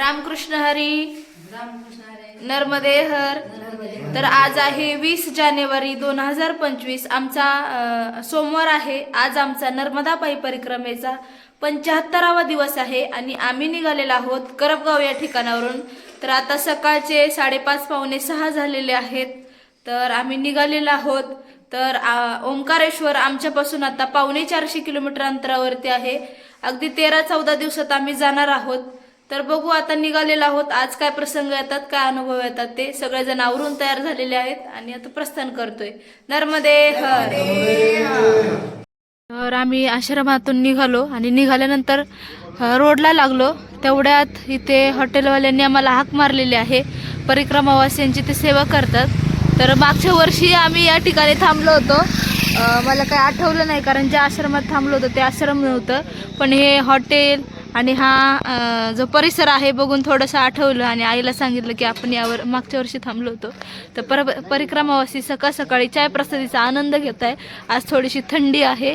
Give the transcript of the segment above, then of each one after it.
रामकृष्ण हरी नर्मदे हर. तर आज आहे वीस जानेवारी दोन हजार पंचवीस. आमचा सोमवार आहे. आज आमचा नर्मदा पायी परिक्रमेचा पंच्याहत्तरावा दिवस आहे आणि आम्ही निघालेलो आहोत करपगाव या ठिकाणावरून. तर आता सकाळचे साडेपाच पावणे सहा झालेले आहेत. तर आम्ही निघालेलो आहोत. तर ओंकारेश्वर आमच्यापासून आता पावणे चारशे किलोमीटर अंतरावरती आहे. अगदी तेरा चौदा दिवसात आम्ही जाणार आहोत. तर बघू आता निघालेलो आहोत. आज काय प्रसंग येतात काय अनुभव येतात ते सगळेजण आवरून तयार झालेले आहेत आणि आता प्रस्थान करतोय. नर्मदे हर. तर आम्ही आश्रमातून निघालो आणि निघाल्यानंतर रोडला लागलो. तेवढ्यात इथे हॉटेलवाल्यांनी आम्हाला हाक मारलेली आहे. परिक्रमावासियांची ते सेवा करतात. तर मागच्या वर्षी आम्ही या ठिकाणी थांबलो होतो. मला काय आठवलं नाही कारण ज्या आश्रमात थांबलो होतो ते आश्रम नव्हतं. पण हे हॉटेल आणि हा जो परिसर आहे बघून थोडंसं आठवलं आणि आईला सांगितलं की आपण यावर मागच्या वर्षी थांबलो होतो. तर पर परिक्रमावासी सकाळ सकाळी चाय प्रसादीचा आनंद घेत आहे. आज थोडीशी थंडी आहे.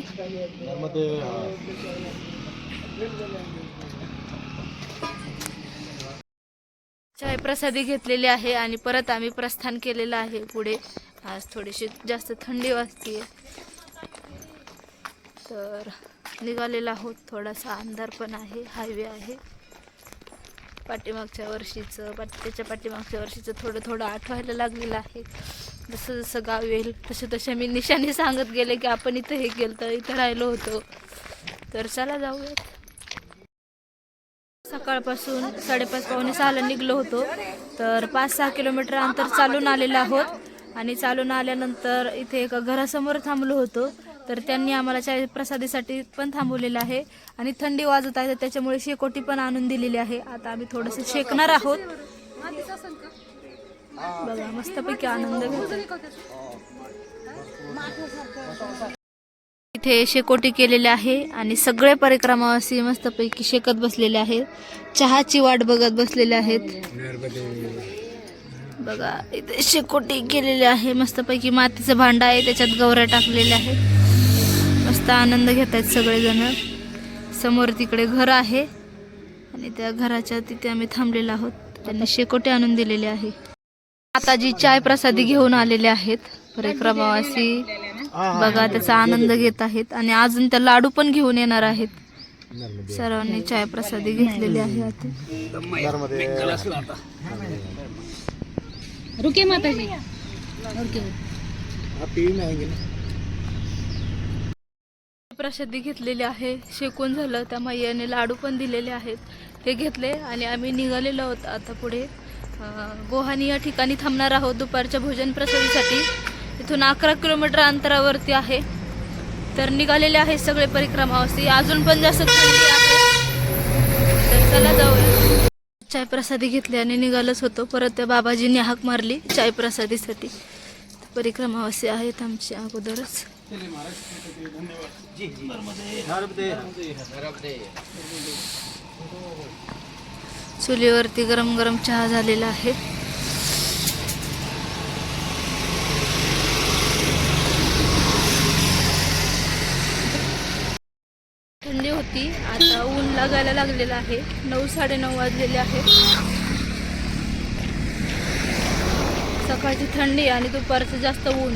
चाय प्रसादी घेतलेली आहे आणि परत आम्ही प्रस्थान केलेलं आहे पुढे. आज थोडीशी जास्त थंडी वाजते तर निघालेला आहोत. थोडासा अंधार पण आहे हायवे आहे. पाठीमागच्या वर्षीचं पाठ त्याच्या पाठीमागच्या वर्षीचं थोडं थोडं आठवायला लागलेलं आहे. जसं जसं गाव येईल तसे तसे मी निशाने सांगत गेले की आपण इथं हे गेलं तर इथं राहिलो होतो. तर चला जाऊयात. सकाळपासून साडेपाच पावणे सहाला निघलो होतो. तर पाच सहा किलोमीटर अंतर चालून आलेलं आहोत. आणि चालून आल्यानंतर इथे एका घरासमोर थांबलो होतो. तर त्यांनी आम्हाला चाय प्रसादीसाठी पण थांबवलेलं आहे. आणि थंडी वाजत आहे तर त्याच्यामुळे शेकोटी पण आणून दिलेली आहे. आता आम्ही थोडंसं शेकणार आहोत. बघा मस्तपैकी आनंद घेतो इथे शेकोटी केलेले आहे आणि सगळे परिक्रमावासी मस्तपैकी शेकत बसलेले आहेत. चहाची वाट बघत बसलेले आहेत. बघा इथे शेकोटी केलेली आहे. मस्तपैकी मातीचं भांड आहे त्याच्यात गवऱ्या टाकलेल्या आहेत. मस्त आनंद घेत आहेत सगळेजण. समोर तिकडे घर आहे आणि त्या घराच्या तिथे आम्ही थांबलेलो आहोत. त्यांनी शेकोटी आणून दिलेली आहे. आता जी चाय प्रसादी घेऊन आलेले आहेत. परिक्रमावासी बघा त्याचा आनंद घेत आहेत. आणि अजून त्या लाडू पण घेऊन येणार आहेत. सर्वांनी चाय प्रसादी घेतलेली आहे आता. रुके माताजी. प्रसादी घेतलेली आहे. शेकून झालं त्या मैयाने लाडू पण दिलेले आहेत. ते घेतले आणि आम्ही निघालेलो आहोत आता पुढे. गोहानी या ठिकाणी थांबणार आहोत दुपारच्या भोजन प्रसादीसाठी इथून अकरा किलोमीटर अंतरावरती आहे. तर निघालेले आहे सगळे परिक्रमावासी अजून पण जास्त थंडी आहे. तर चला जाऊया. चाय प्रसादी घेतली आणि निघालच होतो. परत त्या बाबाजींनी हाक मारली चाय प्रसादीसाठी. परिक्रमावासी आहेत आमची अगोदरच. चुलीवरती गरम गरम चहा झालेला आहे. थंडी होती. आता ऊन लागायला लागलेलं आहे. नऊ साडेनऊ वाजलेले आहेत सकाळची थंडी आणि दुपारचं जास्त ऊन.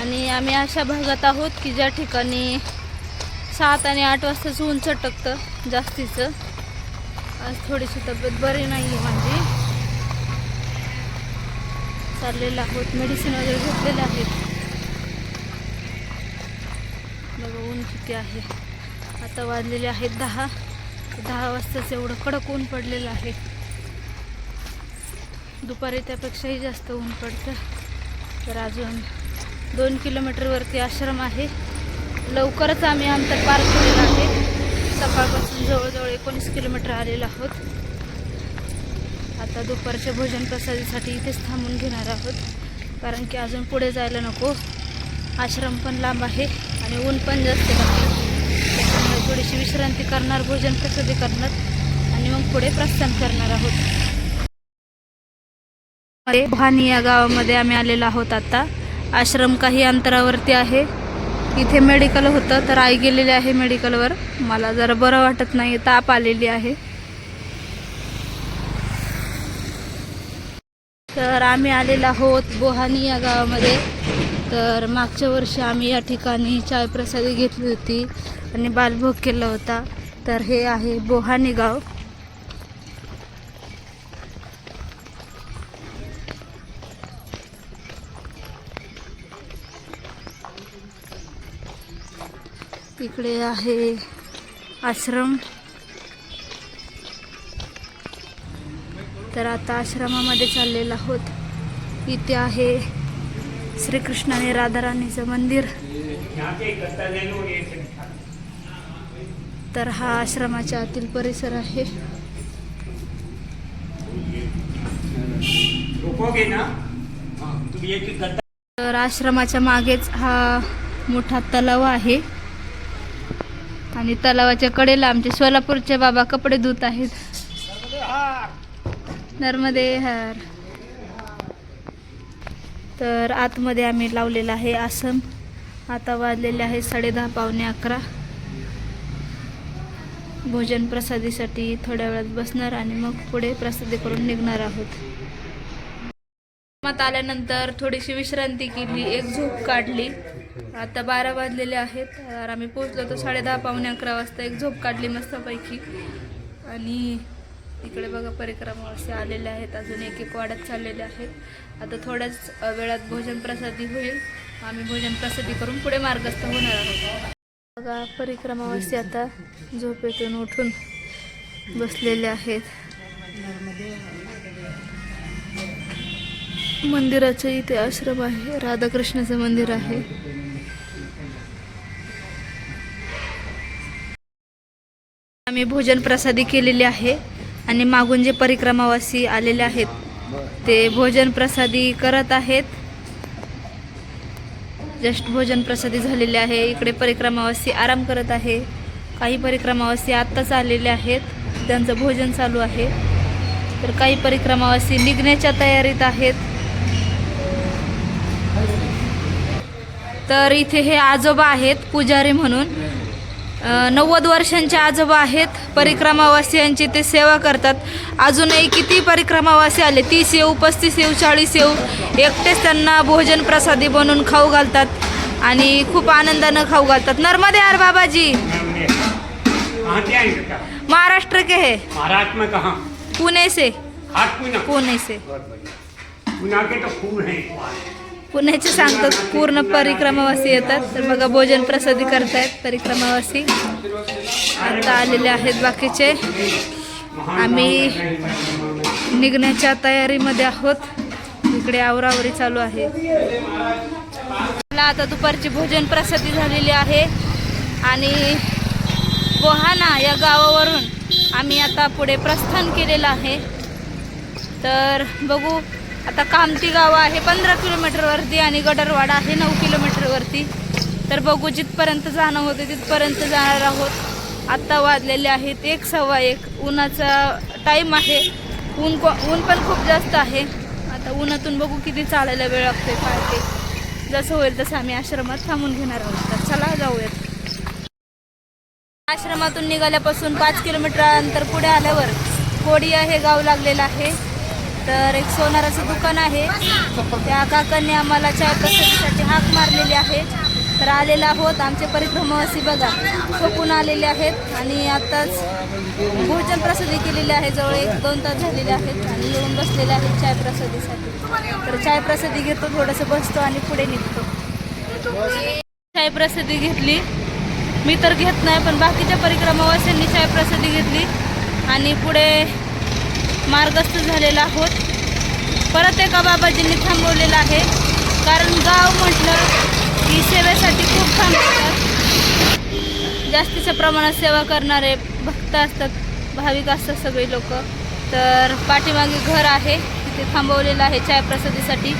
आणि आम्ही अशा भागात आहोत की ज्या ठिकाणी सात आणि आठ वाजताच ऊन चटकतं जास्तीचं. आज थोडीशी तब्येत बरी नाही आहे माझी. चाललेलं आहोत मेडिसिन वगैरे घेतलेले आहेत. बघा ऊन किती आहे. आता वाजलेले आहेत दहा. दहा वाजताच एवढं कडक ऊन पडलेलं आहे. दुपारी त्यापेक्षाही जास्त ऊन पडतं. तर अजून दोन किलोमीटरवरती आश्रम आहे. लवकरच आम्ही अंतर पार केलेलं आहे. सकाळपासून जवळजवळ एकोणीस किलोमीटर आलेलो आहोत. आता दुपारच्या भोजन प्रसादीसाठी इथेच थांबून घेणार आहोत. कारण की अजून पुढे जायला नको. आश्रम पण लांब आहे आणि ऊन पण जास्त लागतं त्याच्यामुळे थोडीशी विश्रांती करणार भोजन प्रसादी करणार आणि मग पुढे प्रस्थान करणार आहोत. भानी या गावामध्ये आम्ही आलेलो आहोत आता. आश्रम काही अंतरावरती आहे. इथे मेडिकल होतं तर आई गेलेली आहे मेडिकलवर मला जरा बरं वाटत नाही ताप आलेली आहे. तर आम्ही आलेलो आहोत बोहानी या गावामध्ये. तर मागच्या वर्षी आम्ही या ठिकाणी चायप्रसादी घेतली होती आणि बालभोग केला होता. तर हे आहे बोहानी गाव. इकडे आहे आश्रम. तर आता आश्रमामध्ये चाललेलो आहोत. इथे आहे श्रीकृष्ण आणि राधाराणीचं मंदिर. तर हा आश्रमाच्या आतील परिसर आहे. तर आश्रमाच्या मागेच हा मोठा तलाव आहे. आणि तलावाच्या कडेला आमचे सोलापूरचे बाबा कपडे धुत आहेत. नर्मदे हार. तर आतमध्ये आम्ही लावलेलं आहे आसन. आता वाजलेले आहे साडेदहा पावणे अकरा. भोजन प्रसादीसाठी थोड्या वेळात बसणार आणि मग पुढे प्रसादी करून निघणार आहोत. मत आल्यानंतर थोडीशी विश्रांती केली एक झोप काढली. आता बारा वाजलेले आहेत तर आम्ही पोचलो तर साडे दहा पावणे अकरा वाजता. एक झोप काढली मस्तपैकी. आणि इकडे बघा परिक्रमा असे आलेले आहेत. अजून एक एक वाढत चाललेले आहेत. आता थोड्याच वेळात भोजन प्रसादी होईल. आम्ही भोजन प्रसादी करून पुढे मार्गस्थ होणार आहोत. बघा परिक्रमावासी आता झोपेतून उठून बसलेले आहेत. मंदिराच्या इथे आश्रम आहे. राधाकृष्णाचं मंदिर आहे. आम्ही भोजन प्रसादी केलेली आहे आणि मागून जे परिक्रमावासी आलेले आहेत ते भोजन प्रसादी करत आहेत. जस्ट भोजन प्रसादी झालेले आहे. इकडे परिक्रमावासी आराम करत आहे. काही परिक्रमावासी आत्ताच आलेले आहेत. त्यांचं भोजन चालू आहे. तर काही परिक्रमावासी निघण्याच्या तयारीत आहेत. तर इथे हे आजोबा आहेत पुजारी म्हणून. नव्वद वर्षांचे आजोबा आहेत. परिक्रमावासियांची ते सेवा करतात. अजूनही किती परिक्रमावासी आले? तीस येऊ पस्तीस येऊ चाळीस येऊ. एकटेच त्यांना भोजन प्रसादी बनवून खाऊ घालतात आणि खूप आनंदानं खाऊ घालतात. नर्मदे यार बाबाजी. महाराष्ट्र के है? महाराष्ट्र में कहाँ? पुणे से. पुणे से. पूना के तो फूल हैं पुण्याचे सांगतात पूर्ण परिक्रमावासी येतात. तर बघा भोजन प्रसादी करतायत परिक्रमावासी. आता आलेले आहेत बाकीचे. आम्ही निघण्याच्या तयारीमध्ये आहोत. इकडे आवरावरी चालू आहे. मला आता दुपारची भोजन प्रसादी झालेली आहे. आणि बोहाना या गावावरून आम्ही आता पुढे प्रस्थान केलेलं आहे. तर बघू आता कामती गाव आहे पंधरा किलोमीटरवरती आणि गडरवाडा आहे नऊ किलोमीटरवरती तर बघू जिथपर्यंत जाणं होते तिथपर्यंत जाणार आहोत. आत्ता वाजलेले आहेत एक सव्वा एक. उन्हाचा टाईम आहे. ऊन को ऊन पण खूप जास्त आहे. आता उन्हातून बघू किती चालायला वेळ लागतोय काय ते. जसं होईल तसं आम्ही आश्रमात थांबून घेणार आहोत. तर चला जाऊयात. आश्रमातून निघाल्यापासून पाच किलोमीटर अंतर पुढे आल्यावर कोडिया हे गाव लागलेलं आहे. तर एक सोनाराचं दुकान आहे. त्या काकांनी आम्हाला चाय प्रसादीसाठी हाक मारलेली आहे. तर आलेले आहोत. आमचे परिक्रमावासी बघा. थोपून आलेले आहेत आणि आत्ताच भोजन प्रसादी केलेली आहे. जवळ एक दोन तास झालेले आहेत आणि येऊन बसलेले आहेत चाय प्रसादीसाठी. तर चाय प्रसादी घेतो थोडंसं बसतो आणि पुढे निघतो. चाय प्रसादी घेतली. मी तर घेत नाही पण बाकीच्या परिक्रमावासींनी चाय प्रसादी घेतली. आणि पुढे मार्गस्थ झालेला आहोत. परत एका बाबाजींनी थांबवलेलं आहे. कारण गाव म्हटलं की सेवेसाठी खूप थांबतात जास्तीच्या प्रमाणात सेवा करणारे भक्त असतात भाविक असतात सगळे लोक. तर पाठीमागे घर आहे तिथे थांबवलेलं आहे चाय प्रसादीसाठी.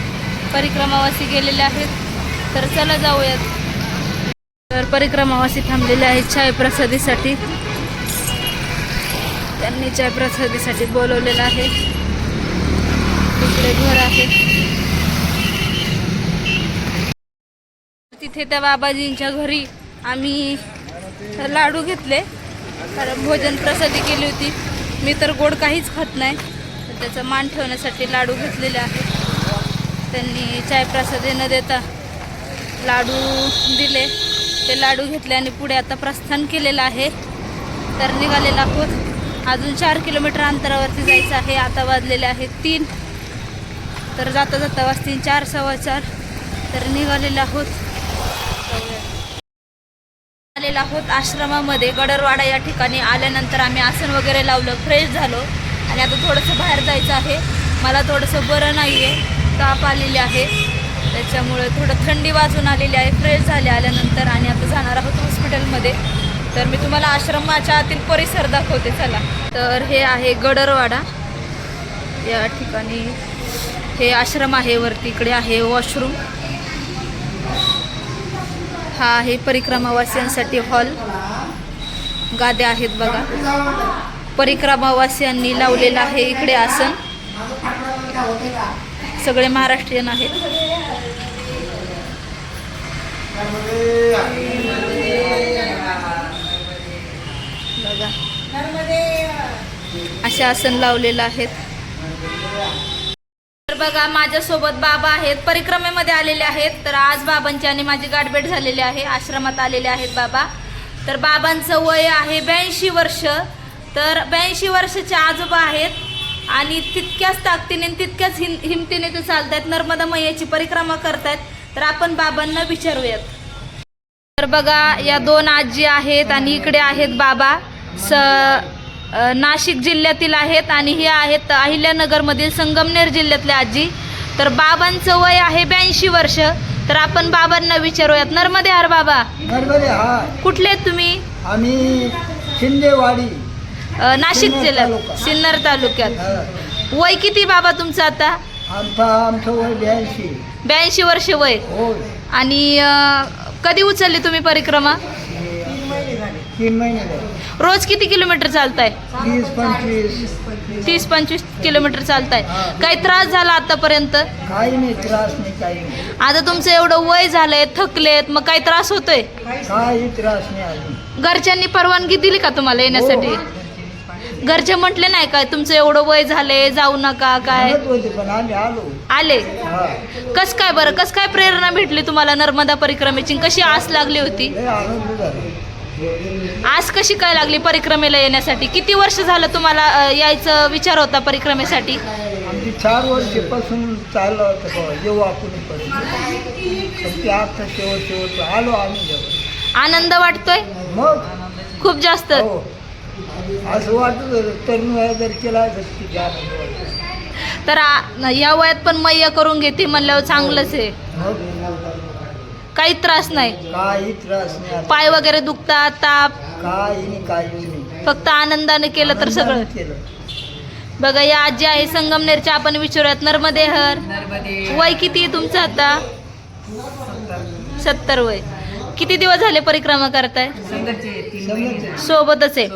परिक्रमावासी गेलेले आहेत. तर चला जाऊयात. तर परिक्रमावासी थांबलेले आहेत चाय प्रसादीसाठी. त्यांनी चाय प्रसादीसाठी बोलवलेलं आहे तिकडे घर आहे. तिथे त्या बाबाजींच्या घरी आम्ही लाडू घेतले कारण भोजन प्रसादी केली होती. मी तर गोड काहीच खात नाही तर त्याचा मान ठेवण्यासाठी लाडू घेतलेले आहेत त्यांनी चायप्रसाद न देता लाडू दिले. ते लाडू घेतले आणि पुढे आता प्रस्थान केलेलं आहे. तर निघालेला आहोत. अजून चार किलोमीटर अंतरावरती जायचं आहे. आता वाजलेले आहेत तीन. तर जाता जाता वाजतील चार सव्वा चार. तर निघालेले आहोत. आलेलो आहोत आश्रमामध्ये. गडरवाडा या ठिकाणी आल्यानंतर आम्ही आसन वगैरे लावलं फ्रेश झालो. आणि आता थोडंसं बाहेर जायचं आहे. मला थोडंसं बरं नाही आहे ताप आलेली आहे. त्याच्यामुळे थोडं थंडी वाजून आलेली आहे. फ्रेश झाले आल्यानंतर आणि आता जाणार आहोत हॉस्पिटलमध्ये. तर मी तुम्हाला आश्रमाच्या आतील परिसर दाखवते चला. तर हे आहे गडरवाडा. या ठिकाणी हे आश्रम आहे वरती इकडे आहे वॉशरूम. हा आहे परिक्रमावासियांसाठी हॉल. गाद्या आहेत बघा. परिक्रमावासियांनी लावलेलं आहे इकडे आसन. सगळे महाराष्ट्रीयन आहेत. बघा. असे आसन लावलेलं आहेत. तर बघा माझ्यासोबत बाबा आहेत. परिक्रमेमध्ये आलेले आहेत. तर आज बाबांची आणि माझी गाठभेट झालेली आहे. आश्रमात आलेले आहेत बाबा. तर बाबांचं वय आहे ब्याऐंशी वर्ष. तर ब्याऐंशी वर्षाचे आजोबा आहेत. आणि तितक्याच ताकदीने तितक्याच हिम हिमतीने ते चालतायत. नर्मदा मैयाची परिक्रमा करतायत. तर आपण बाबांना विचारूयात. तर बघा या दोन आजी आहेत आणि इकडे आहेत बाबा. स नाशिक जिल्ह्यातील आहेत आणि हे आहेत अहिल्यानगरमधील संगमनेर जिल्ह्यातले आजी. तर बाबांचं वय आहे ब्याऐंशी वर्ष. तर आपण बाबांना विचारूयात. नर्मदे हर बाबा. नर्मदे हा कुठले आहेत तुम्ही? आम्ही शिंदेवाडी. नाशिक सिन्नर जिल्ह्यात. सिन्नर तालुक्यात. वय किती बाबा तुमचं आता? आमचा आमचं वय ब्याऐंशी. ब्याऐंशी वर्ष वय. हो आणि कधी उचलली तुम्ही परिक्रमा? तीन महिने झाले. रोज किती किलोमीटर चालताय? तीस पंचवीस. तीस पंचवीस किलोमीटर चालताय. हा. काही त्रास झाला आतापर्यंत? काही नाही त्रास नाही काही नाही. आता तुमचं एवढं वय झालंय थकलेत मग काही त्रास होतोय? काही त्रास नाही अजून. घरच्यांनी परवानगी दिली का तुम्हाला येण्यासाठी? घरचे म्हटले नाही काय तुमचं एवढं वय झालंय जाऊ नका काय? म्हणत होते पण आम्ही आलो. आले? हा. कस काय बरं कस काय प्रेरणा भेटली तुम्हाला नर्मदा परिक्रमेची? कशी आस लागली होती? लय आनंद झाला. आस कशी काय लागली परिक्रमेला येण्यासाठी? किती वर्ष झालं तुम्हाला यायचं विचार होता परिक्रमेसाठी? आमची चार वर्षापासून चाललं होतं बाबा येऊ आपण पण पण ते आता शेवट शेवट आलो आम्ही आनंद वाटतोय? मग? खूप जास्त. हो. असं वाटत होतं तरुण वया जर केला तर आ- या वयात पण मैया करून घेते म्हणल्यावर चांगलंच आहे. मग? काही त्रास नाही. काही त्रास नाही आता. पाय वगैरे दुखतात ताप. काही नाही काही नाही. फक्त आनंदाने केलं तर सगळं. केलं. बघा या आजी आहे संगमनेरच्या आपण विचारूयात. नर्मदेहर. वय किती आहे तुमचं आता? सत्तर वय. किती दिवस झाले परिक्रमा करताय? सोबतच आहे.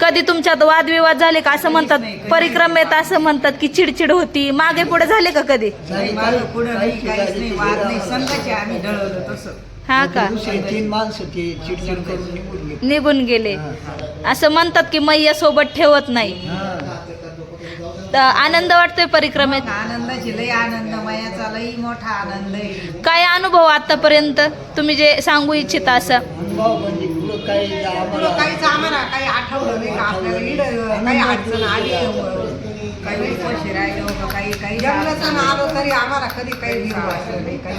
कधी तुमच्यात वादविवाद झाले का? असं म्हणतात परिक्रमेत असं म्हणतात की चिडचिड होती. मागे पुढे झाले का कधी? हा का? निघून गेले. असं म्हणतात की मैया सोबत ठेवत नाही. आनंद वाटतोय परिक्रमेत? आनंदाची लय आनंद मयाचा लई मोठा आनंद आहे. काय अनुभव आतापर्यंत? तुम्ही जे सांगू इच्छिता असं. म्हणजे काही पुढं आम्हाला काहीच आम्हाला काही आठवलं नाही का? आपल्याला इकडं काही अडचण आली काही पैसे राहिले का, काही काही जंगलातून आलो तरी आम्हाला कधी काही भीती वाटलं नाही. काही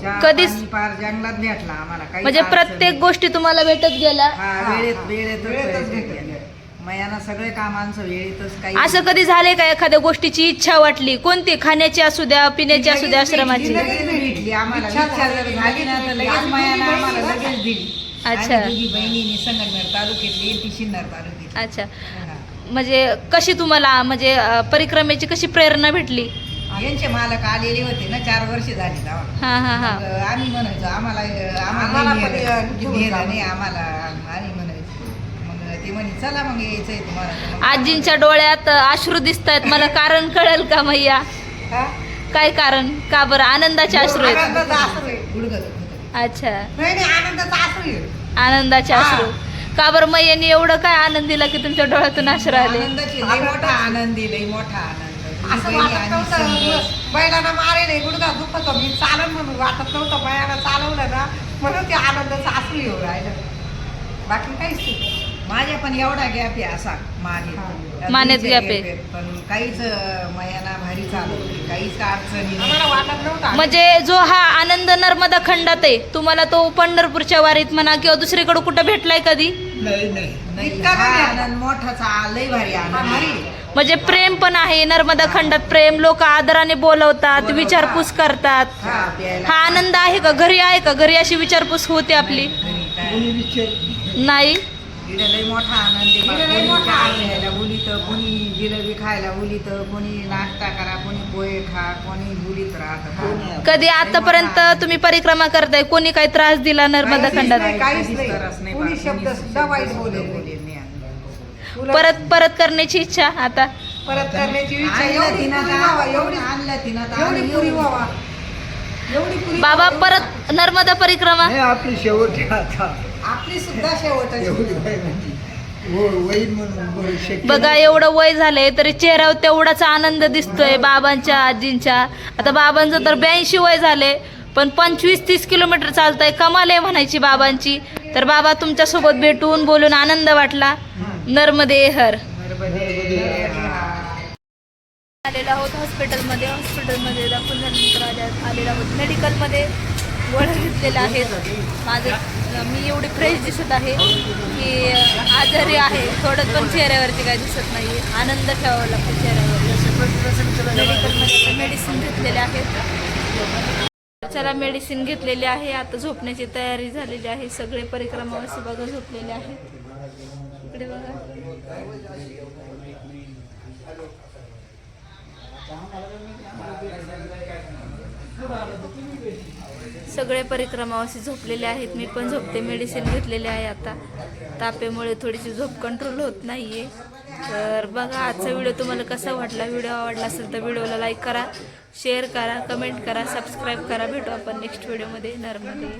चहा कधीच- पार जंगलात भेटला आम्हाला. काही म्हणजे प्रत्येक गोष्टी तुम्हाला भेटत गेल्या. हा वेळेत वेळेतच वेळेतच भेटले मयाना सगळे कामांचं वेळेतच काही असं कधी झालंय का? एखाद्या गोष्टीची इच्छा वाटली. कोणती? खाण्याची असू द्या पिण्याची असू द्या आश्रमाची. लगेच भेटली. आम्हाला इच्छा जर झाली ना तर लगेच मायानं आम्हाला लगेच दिली. अच्छा. आम्ही दोघी बहिणींनी संगमनेर तालुक्यातली ती शिन्नर तालुक्यातली. अच्छा. हा. म्हणजे कशी तुम्हाला म्हणजे अं, परिक्रमेची कशी प्रेरणा भेटली? यांचे मालक आलेले होते ना चार वर्ष झाली तेव्हा. हा हा हा. मग आम्ही म्हणायचो आम्हाला आम्हाला आम्हाला पण. घेऊन जा. आम्ही मग ते म्हणे चला मग यायचंय तुम्हाला. तर मग आजींच्या डोळ्यात अश्रू दिसत आहेत मला कारण कळेल का मैया? हा? काय कारण? का बरं? आनंदाचे अश्रू आहेत? आनंदाचा आसरू आहे. गुडघं दुखतं. अच्छा. नाही नाही आनंदाचा आहे. अश्रू. का बरं मैयानी एवढं काय आनंद दिला की तुमच्या डोळ्यातून अश्रू आले? आनंदाची लई मोठा आनंदी लई मोठा आनंद. असं वाटत नव्हतं. बैलांना मारे नाही गुडघा दुखत मी चालन म्हणून वाटत नव्हतं. बैलांना चालवलं ना म्हणून ते आनंदाचं असू येऊ राहिलं. बाकी काहीच नाही. माझ्या पण एवढा गॅप आहे असा. मागे. मानेत gap आहे. पण काहीच मयाना भारी चालवली काहीच अडचणी म्हणजे जो हा आनंद नर्मदा खंडात आहे तुम्हाला तो पंढरपूरच्या वारीत म्हणा किंवा दुसरीकडे कुठं भेटलाय कधी? नाही नाही. नाही. इतका हा नाही आला. आनंद मोठाचा लय भारी आनंद. आहे. म्हणजे प्रेम पण आहे. नर्मदा खंडात प्रेम लोक आदराने बोलवतात विचारपूस करतात. हा हा आनंद आहे का? घरी आहे का? घरी अशी विचारपूस होते आपली? नाही. लय मोठा आनंद आहे बा. इकडे लय कोणी मोठा चहा आनंद. घ्यायला बोलीत कोणी जिलेबी खायला बोलीत कोणी नाश्ता करा कोणी पोहे खा कोणी बोलीत राहत कधी आतापर्यंत तुम्ही परिक्रमा करताय कोणी काही त्रास दिला नर्मदा काहीच खंडात नाही, काहीच कधीच त्रास नाही कुणी. शब्द सुद्धा वाईट नाही. परत परत करण्याची इच्छा आता परत करण्याची इच्छा आणलं एवढी तिनं पुरी तर व्हावा, एवढी एवढी आणलं तिनं तर एवढी आम्ही पुरी येऊ. व्हावा एवढी पुरी बाबा व्हावा, परत नर्मदा परिक्रमा आपली शेवट आहे आता आपली सुद्धा शेवटाची बघा. एवढं वय झालंय तरी चेहऱ्यावर तेवढाच आनंद दिसतोय बाबांच्या आजींच्या. आता बाबांचं तर ब्याऐंशी वय झाले पण पंचवीस तीस किलोमीटर चालतंय कमाल आहे म्हणायची बाबांची. तर बाबा तुमच्यासोबत भेटून बोलून आनंद वाटला. नर्मदे हर आलेलो आहोत हॉस्पिटलमध्ये. हॉस्पिटलमध्ये दाखवून झाल्यानंतर आल्या आलेलो आहोत. मेडिकलमध्ये वळ घेतलेलं आहेत माझं मी एवढी फ्रेश दिसत आहे की आजारी आहे. थोडं पण चेहऱ्यावरती काही दिसत नाही आनंद ठेवावा लागतो चेहऱ्यावर मेडिकलमध्ये मेडिसिन घेतलेले आहेत. चला मेडिसिन घेतलेली आहे. आता झोपण्याची तयारी झालेली आहे. सगळे परिक्रमावासी बघा झोपलेले आहेत. इकडे बघा. सगळे परिक्रमावासी झोपलेले आहेत. मी पण झोपते. मेडिसिन घेतलेले आहे आता. तापेमुळे थोडीशी झोप कंट्रोल होत नाहीये. तर बघा आजचा व्हिडिओ तुम्हाला कसा वाटला? व्हिडिओ आवडला असेल तर व्हिडिओला लाईक करा शेअर करा कमेंट करा सबस्क्राईब करा. भेटू आपण नेक्स्ट व्हिडिओमध्ये नर्मदे.